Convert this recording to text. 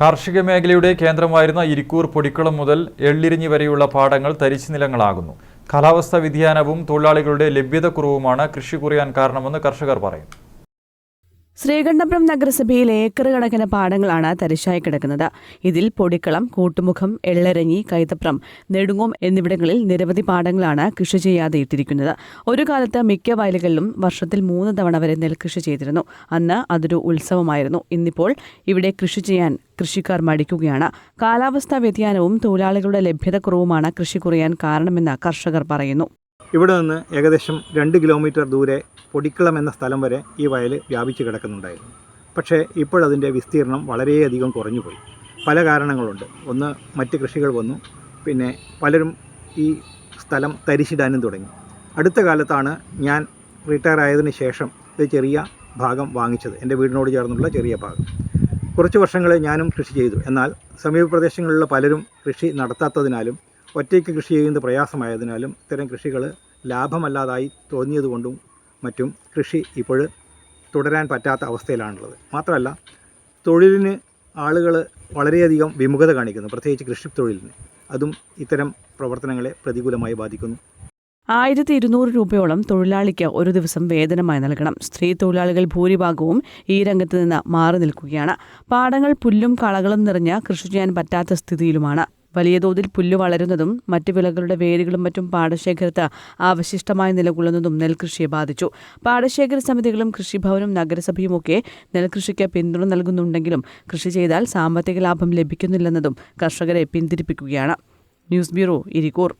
കാർഷിക മേഖലയുടെ കേന്ദ്രമായിരുന്ന ഇരിക്കൂർ പൊടിക്കുളം മുതൽ എള്ളിരിഞ്ഞി വരെയുള്ള പാടങ്ങൾ തരിച്ചു നിലങ്ങളാകുന്നു. കാലാവസ്ഥാ വ്യതിയാനവും തൊഴിലാളികളുടെ ലഭ്യതക്കുറവുമാണ് കൃഷി കുറയാൻ കാരണമെന്ന് കർഷകർ പറയുന്നു. ശ്രീകണ്ഠപുരം നഗരസഭയിൽ ഏക്കർ കണക്കിന് പാടങ്ങളാണ് തരിശായി കിടക്കുന്നത്. ഇതിൽ പൊടിക്കളം കൂട്ടുമുഖം എള്ളരഞ്ഞി കൈതപ്രം നെടുങ്ങോം എന്നിവിടങ്ങളിൽ നിരവധി പാടങ്ങളാണ് കൃഷി ചെയ്യാതെ ഇട്ടിരിക്കുന്നത്. ഒരു കാലത്ത് മിക്ക വയലുകളിലും വർഷത്തിൽ മൂന്ന് തവണ വരെ നെൽകൃഷി ചെയ്തിരുന്നു. അന്ന് അതൊരു ഉത്സവമായിരുന്നു. ഇന്നിപ്പോൾ ഇവിടെ കൃഷി ചെയ്യാൻ കൃഷിക്കാർ മടിക്കുകയാണ്. കാലാവസ്ഥാ വ്യതിയാനവും തൊഴിലാളികളുടെ ലഭ്യതക്കുറവുമാണ് കൃഷി കുറയാൻ കാരണമെന്ന് കർഷകർ പറയുന്നു. ഇവിടെ നിന്ന് ഏകദേശം രണ്ട് കിലോമീറ്റർ ദൂരെ പൊടിക്കളം എന്ന സ്ഥലം വരെ ഈ വയൽ വ്യാപിച്ചു കിടക്കുന്നുണ്ടായിരുന്നു. പക്ഷേ ഇപ്പോഴതിന്റെ വിസ്തീർണം വളരെയധികം കുറഞ്ഞുപോയി. പല കാരണങ്ങളുണ്ട്. ഒന്ന് മറ്റ് കൃഷികൾ വന്നു. പിന്നെ പലരും ഈ സ്ഥലം തരിശിടാനും തുടങ്ങി. അടുത്ത കാലത്താണ് ഞാൻ റിട്ടയർ ആയതിനു ശേഷം ഇത് ചെറിയ ഭാഗം വാങ്ങിച്ചത്. എന്റെ വീടിനോട് ചേർന്നുള്ള ചെറിയ ഭാഗം. കുറച്ച് വർഷങ്ങൾ ഞാനും കൃഷി ചെയ്തു. എന്നാൽ സമീപ പ്രദേശങ്ങളിലുള്ള പലരും കൃഷി നടത്താത്തതിനാലും ഒറ്റയ്ക്ക് കൃഷി ചെയ്യുന്നത് പ്രയാസമായതിനാലും ഇത്തരം കൃഷികൾ ലാഭമല്ലാതായി തോന്നിയതുകൊണ്ടും മറ്റും കൃഷി ഇപ്പോൾ തുടരാൻ പറ്റാത്ത അവസ്ഥയിലാണുള്ളത്. മാത്രമല്ല തൊഴിലിന് ആളുകൾ വളരെയധികം വിമുഖത കാണിക്കുന്നു പ്രത്യേകിച്ച് കൃഷി തൊഴിലിന് അതും ഇത്തരം പ്രവർത്തനങ്ങളെ പ്രതികൂലമായി ബാധിക്കുന്നു. ആയിരത്തി ഇരുന്നൂറ് രൂപയോളം തൊഴിലാളിക്ക് ഒരു ദിവസം വേതനമായി നൽകണം. സ്ത്രീ തൊഴിലാളികൾ ഭൂരിഭാഗവും ഈ രംഗത്ത് നിന്ന് മാറി നിൽക്കുകയാണ്. പാടങ്ങൾ പുല്ലും കളകളും നിറഞ്ഞ കൃഷി ചെയ്യാൻ പറ്റാത്ത സ്ഥിതിയിലുമാണ്. വലിയ തോതിൽ പുല്ല് വളരുന്നതും മറ്റു വിളകളുടെ വേരുകളും മറ്റും പാടശേഖരത്ത് അവശിഷ്ടമായി നിലകൊള്ളുന്നതും നെൽകൃഷിയെ ബാധിച്ചു. പാടശേഖര സമിതികളും കൃഷിഭവനും നഗരസഭയുമൊക്കെ നെൽകൃഷിക്ക് പിന്തുണ നൽകുന്നുണ്ടെങ്കിലും കൃഷി ചെയ്താൽ സാമ്പത്തിക ലാഭം ലഭിക്കുന്നില്ലെന്നതും കർഷകരെ പിന്തിരിപ്പിക്കുകയാണ്. News bureau Irikkur.